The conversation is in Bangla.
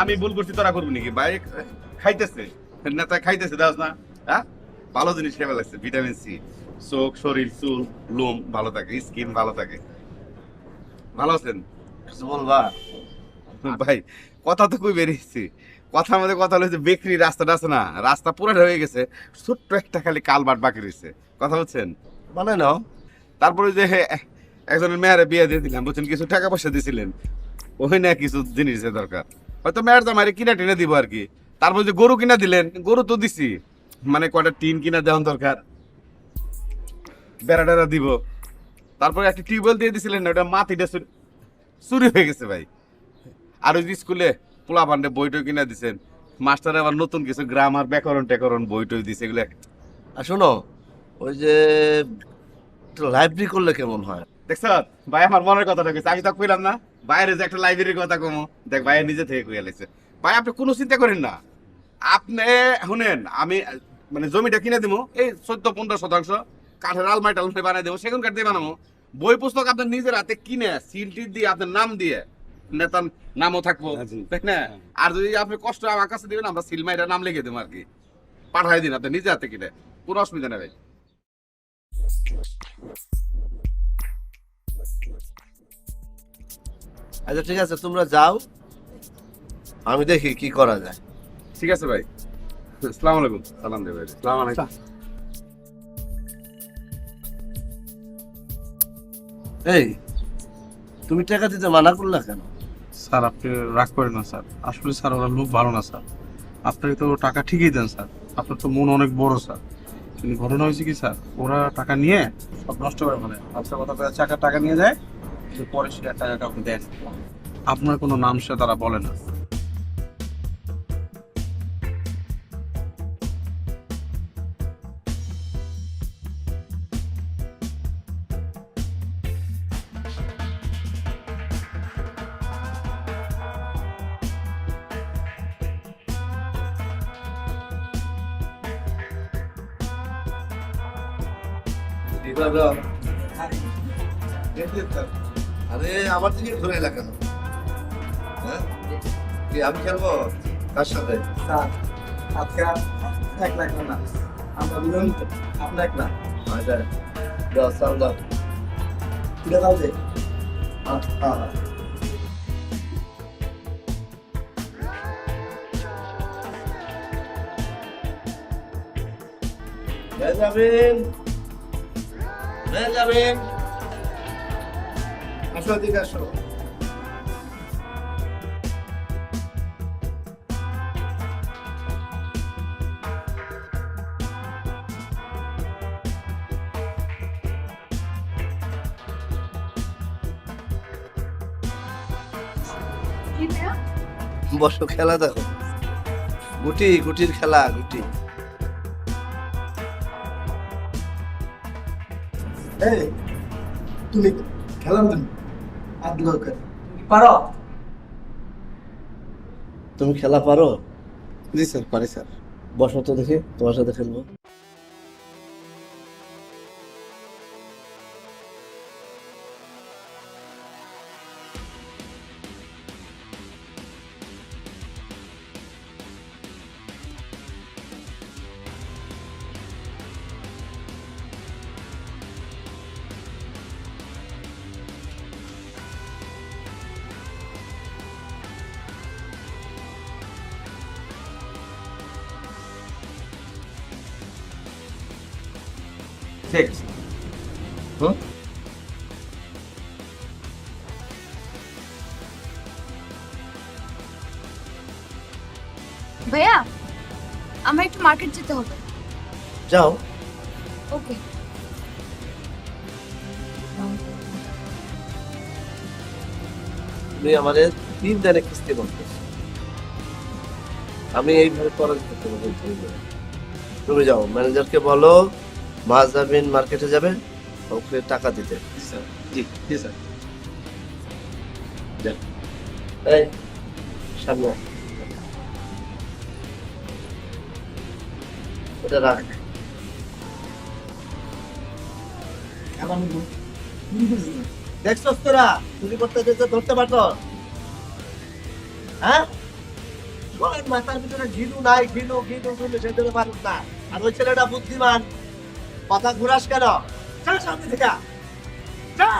আমি ভুল করছি তোরা করবি নাকি? ভাই খাইতেছে। নেতা খাইতেছে দাস না? হ্যাঁ? ভালো জিনিস খেয়ে লাগছে ভিটামিন সি। চোখ শরীর চুল লোম ভালো থাকে স্কিন ভালো থাকে। ভালো আছেন? বলবা? ভাই কথা তো কই বেরিয়েছি। কথার মধ্যে কথা হচ্ছে বেকরি রাস্তাটা আছে না? রাস্তা পুরোটা হয়ে গেছে ছোট্ট একটা খালি কালবাট বাকি রয়েছে। কথা বলছেন? মানে নাও। তারপরে যে একজনের মেয়েরে বিয়ে দিয়ে দিলাম বলছেন কিছু টাকা পয়সা দিছিলেন। ওই না কিছু জিনিসের দরকার। হয়তো মেয়ের জামাইরে কিনা টিনে দিব আর কি। তারপর যে গরু কিনা দিলেন গরু তো দিছি। মানে কয়টা টিন কিনা দেওয়ার দরকার। বেড়া টেড়া দিব। তারপরে একটা টিউবওয়েল দিয়ে দিছিলেন না ওটা মাটিটা চুরি- হয়ে গেছে ভাই। আর ওই যে স্কুলে পোলা পান্ডে বইটই কিনা দিছেন। মাস্টার আবার নতুন কিছু গ্রামার ব্যাকরণ ট্যাকরণ বইটই দিছে এগুলো আর শোনো ওই যে লাইব্রেরি করলে কেমন হয়? দেখছ? ভাই আমার মনের কথাটা আমি তো কইলাম না। বাইরে যে একটা লাইব্রেরির কথা কমো দেখ ভাই নিজে থেকে কইয়া লাইছে ভাই আপনি কোনো চিন্তা করেন না। আপনি শুনেন আমি মানে জমিটা কিনে দিব এই চোদ্দ পনেরো শতাংশ কাঠের আলমারি টালমারি বানাই দেবো সেগুন কাঠ দিয়ে বানাবো। বই পুস্তক আপনার নিজের হাতে কিনে সিল টিল দিয়ে আপনার নাম দিয়ে নেতার নামও থাকব তাই না? আর যদি আপনি কষ্ট আমার কাছে দিবেন আমরা সিলমাইটা নাম লিখে দেবো আর কি। পাঠাই দিন আপনি নিজে হাতে কিনে। কোনো অসুবিধা নেই আচ্ছা ঠিক আছে তোমরা যাও। আমি দেখি কি করা যায়। ঠিক আছে ভাই। আসসালামু আলাইকুম। সালাম দেবে আসসালামু আলাইকুম। এই তুমি টাকা দিতে মানা করলা কেন? স্যার আপনি রাগ করেন না স্যার। আসলে স্যার ওরা লোক ভালো না স্যার। আপনাকে তো টাকা ঠিকই দেন স্যার। আপনার তো মন অনেক বড় স্যার। কিন্তু ঘটনা হয়েছে কি স্যার? ওরা টাকা নিয়ে সব নষ্ট করে ফেলে। আচ্ছা কথা চাকা টাকা নিয়ে যায় পরে সেটা টাকা কাউকে দেন আপনার কোনো নাম সে তারা বলে না। আরে আমার দিকে ধরে এলা কেন? হ্যাঁ? কি আমি খেলব? কার সাথে? আজকে এক লাখ না আমরা দুজন আপনার এক লাখ আচ্ছা যাও চাল দাও। তুলে দাও যে। যাবেন যাবেন আসো আসো। বসো খেলা দেখো গুটি গুটির খেলা গুটি। তুমি খেলাম তুমি আর করে। পারো? তুমি খেলা পারো? জি স্যার পারি স্যার। বসো তো দেখি তোমার সাথে খেলব। ঠিক আছে ভাইয়া আমার একটু মার্কেট যেতে হবে। যাও। ওকে তুমি আমাদের তিন দিনে কিস্তি বলতে আমি এইভাবে পরাজিত করতে পারব তুমি যাও। ম্যানেজারকে বলো। মাছ মার্কেটে যাবে ওকে টাকা দিতে। Sir ji ji sir. এই সামনে। আয়। রাখ। খেলাম দেখছ তোরা? চুরি করতে যেতে ধরতে পারতো। হ্যাঁ? মাথার ভিতরে ঘিনু নাই ঘিনু ঘিনু ঘিনু সেজন্য মানুষ না। আর ওই ছেলেটা বুদ্ধিমান। কথা ঘুরাস কেন? যা সামনে থেকে যা।